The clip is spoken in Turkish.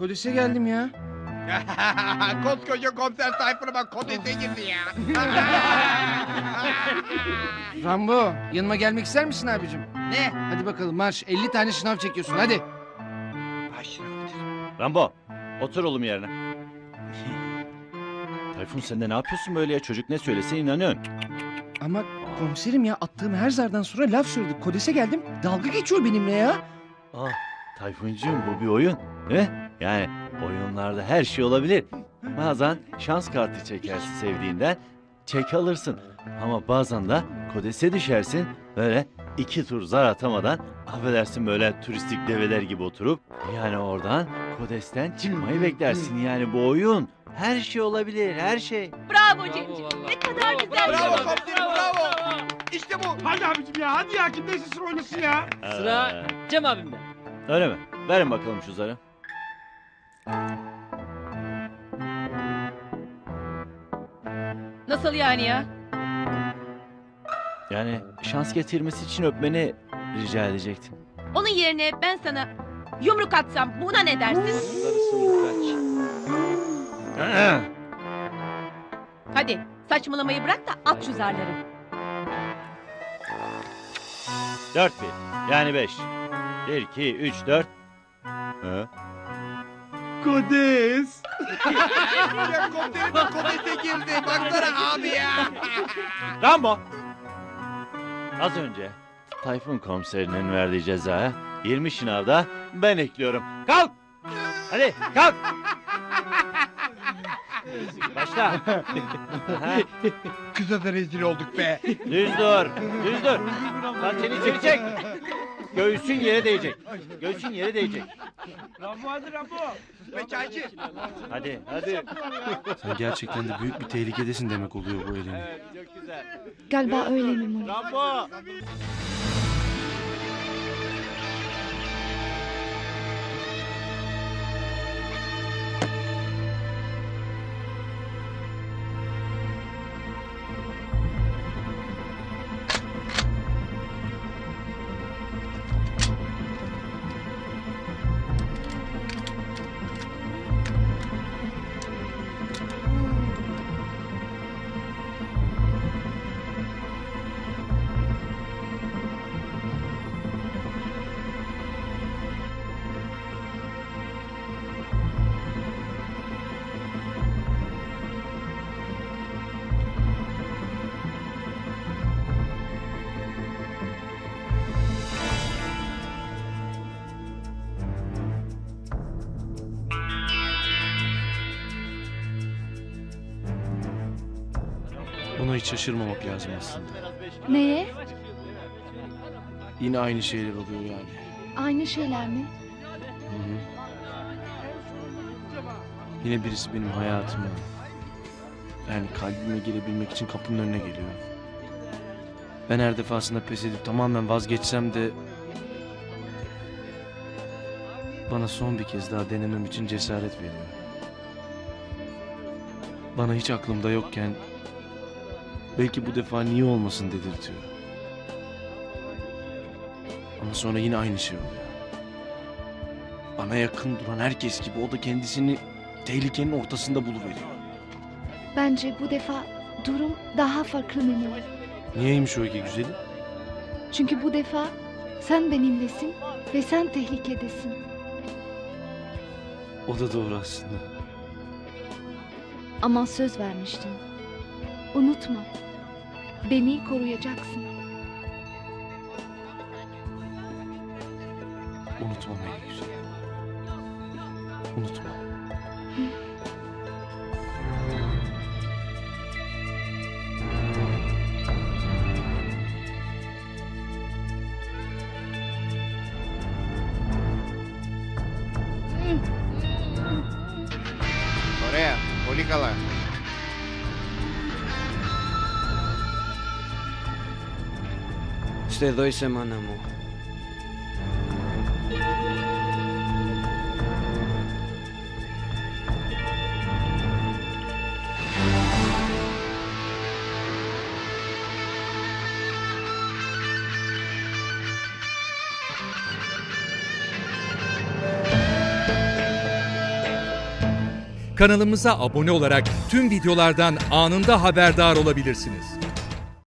Kodese geldim ya. Koskoca komiser Tayfun'a bak kodese girdi ya. Rambo yanıma gelmek ister misin abicim? ne? Hadi bakalım marş 50 tane şınav çekiyorsun hadi. Rambo otur oğlum yerine. Tayfun sen de ne yapıyorsun böyle ya? Çocuk ne söylese inanıyorsun. Ama komiserim ya attığım her zardan sonra laf söyledi. Kodese geldim dalga geçiyor benimle ya. Ah Tayfuncuğum bu bir oyun. He? Yani oyunlarda her şey olabilir. Bazen şans kartı çekersin sevdiğinden. Çek alırsın. Ama bazen de kodese düşersin. Böyle iki tur zar atamadan affedersin böyle turistik develer gibi oturup yani oradan kodesten çıkmayı beklersin. Yani bu oyun her şey olabilir her şey. Bravo Cemciğim. Ne kadar güzel. Bravo komiserim bravo. İşte bu. Hadi abicim ya hadi ya kim neyse sıra oynasın ya. Sıra Ee, Cem abimde. öyle mi? Verin bakalım şu zarı. Nasıl yani ya? Yani şans getirmesi için öpmeni rica edecektim. Onun yerine ben sana yumruk atsam buna ne dersin? Hadi saçmalamayı bırak da at şu zarları. Dört bir. Yani beş. Bir, iki, üç, dört. Hı? Kodes. ya komiserim de kodese girdi. Baksana abi ya. Rambo! Az önce Tayfun komiserinin verdiği cezaya 20 şınavda ben ekliyorum. Kalk! Hadi kalk! Başla. Kıza da rezil olduk be. düz dur. Düz dur. Lan seni içeri çek. Göğsün yere değecek. Göğsün yere değecek. Rambo hadi Rambo. Mekanci. Hadi hadi. Sen gerçekten de büyük bir tehlikedesin demek oluyor bu elini. Evet çok güzel. Galiba öyle Memoli. Rambo! Buna hiç şaşırmamak lazım aslında. Neye? Yine aynı şeyler oluyor yani. Aynı şeyler mi? Hı hı. Yine birisi benim hayatıma, yani kalbime girebilmek için kapının önüne geliyor. Ben her defasında pes edip tamamen vazgeçsem de bana son bir kez daha denemem için cesaret veriyor. Bana hiç aklımda yokken belki bu defa niye olmasın dedirtiyor. Ama sonra yine aynı şey oluyor. Bana yakın duran herkes gibi o da kendisini tehlikenin ortasında buluveriyor. Bence bu defa durum daha farklı Memoli. Niyeymiş o iki güzeli? Çünkü bu defa sen benimlesin ve sen tehlikedesin. O da doğru aslında. Ama söz vermiştin. Unutma. Beni koruyacaksın. Unutmam en güzel. Unutma. Oraya. Polikalar. Te doy semana, amor. Kanalımıza abone olarak tüm videolardan anında haberdar olabilirsiniz.